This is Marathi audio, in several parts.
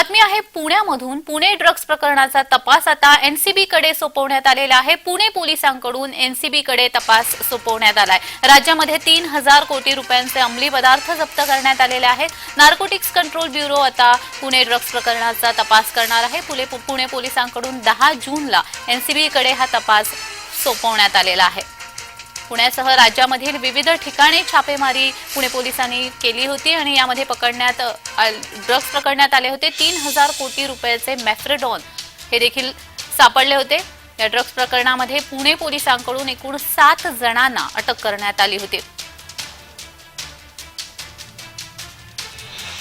बातमी आहे पुण्यामधून पुणे ड्रग्ज प्रकरणाचा तपास आता एनसीबी कडे सोपवण्यात आलेला आहे. पुणे पोलिसांकडून एनसीबी कडे तपास सोपवण्यात आलाय. राज्यामध्ये तीन हजार कोटी रुपयांचे अंमली पदार्थ जप्त करण्यात आलेले आहेत. नार्कोटिक्स कंट्रोल ब्युरो आता पुणे ड्रग्ज प्रकरणाचा तपास करणार आहे. पुणे पुणे पोलिसांकडून दहा जूनला एनसीबी कडे हा तपास सोपवण्यात आलेला आहे. पुण्यासह राज्यामधील विविध ठिकाणी छापेमारी पुणे पोलिसांनी केली होती आणि यामध्ये पकडण्यात ड्रग्ज पकडण्यात आले होते. तीन हजार कोटी रुपयाचे मॅफ्रेडॉन हे देखील सापडले होते. या ड्रग्ज प्रकरणामध्ये पुणे पोलिसांकडून एकूण सात जणांना अटक करण्यात आली होती.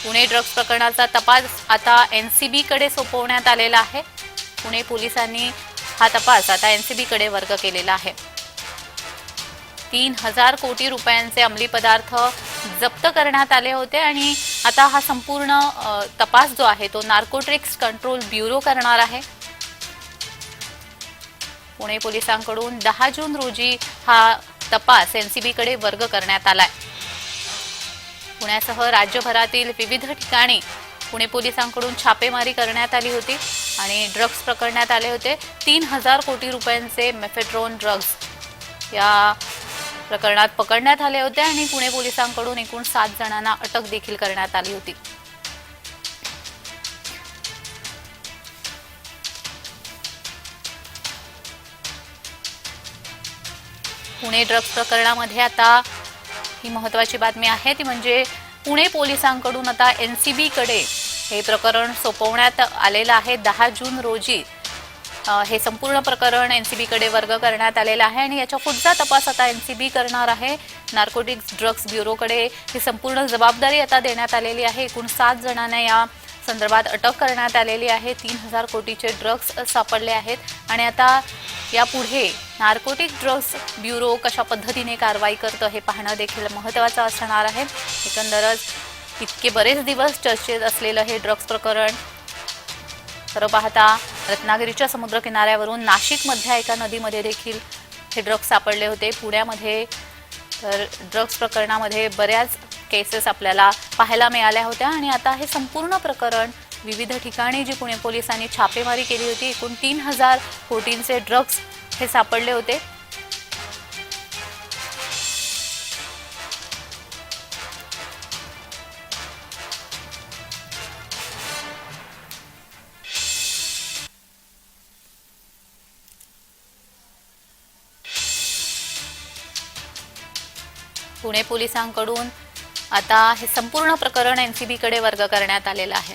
पुणे ड्रग्ज प्रकरणाचा तपास आता एनसीबीकडे सोपवण्यात आलेला आहे. पुणे पोलिसांनी हा तपास आता एनसीबीकडे वर्ग केलेला आहे. तीन हजार कोटी रुपयांचे अंमली पदार्थ जप्त करण्यात आले होते आणि आता हा संपूर्ण तपास जो आहे तो नार्कोट्रिक्स कंट्रोल ब्युरो करणार आहे. पुणे पोलिसांकडून दहा जून रोजी हा तपास एनसीबीकडे वर्ग करण्यात आलाय. पुण्यासह राज्यभरातील विविध ठिकाणी पुणे पोलिसांकडून छापेमारी करण्यात आली होती आणि ड्रग्ज पकडण्यात आले होते. तीन हजार कोटी रुपयांचे मेफेड्रोन ड्रग्ज या प्रकरणात पकडण्यात आले होते आणि पुणे पोलिसांकडून एकूण सात जणांना अटक देखील करण्यात आली होती. पुणे ड्रग्ज प्रकरणामध्ये आता ही महत्वाची बातमी आहे. ती म्हणजे पुणे पोलिसांकडून आता एन सी बीकडे हे प्रकरण सोपवण्यात आलेलं आहे. दहा जून रोजी हे संपूर्ण प्रकरण एन सी बीकडे वर्ग करण्यात आलेलं आहे आणि याच्या पुढचा तपास आता एनसीबी करणार आहे. नार्कोटिक्स ड्रग्ज ब्युरोकडे ही संपूर्ण जबाबदारी आता देण्यात आलेली आहे. एकूण सात जणांना या संदर्भात अटक करण्यात आलेली आहे. तीन हजार कोटीचे ड्रग्ज सापडले आहेत. आणि आता यापुढे नार्कोटिक ड्रग्ज ब्युरो कशा पद्धतीने कारवाई करतं हे पाहणं देखील महत्त्वाचं असणार आहे. एकंदरच इतके बरेच दिवस चर्चेत असलेलं हे ड्रग्ज प्रकरण. खरं पाहता रत्नागिरीच्या समुद्र किनाऱ्यावरून नाशिकमधल्या एका नदीमध्ये देखील हे ड्रग्ज सापडले होते. पुण्यामध्ये तर ड्रग्ज प्रकरणामध्ये बऱ्याच केसेस आपल्याला पाहायला मिळाल्या होत्या आणि आता हे संपूर्ण प्रकरण विविध ठिकाणी जी पुणे पोलिसांनी छापेमारी केली होती एकूण तीन हजार कोटींचे ड्रग्ज हे सापडले होते. पुणे पोलिसांकडून आता हे संपूर्ण प्रकरण एन सी बीकडे वर्ग करण्यात आलेलं आहे.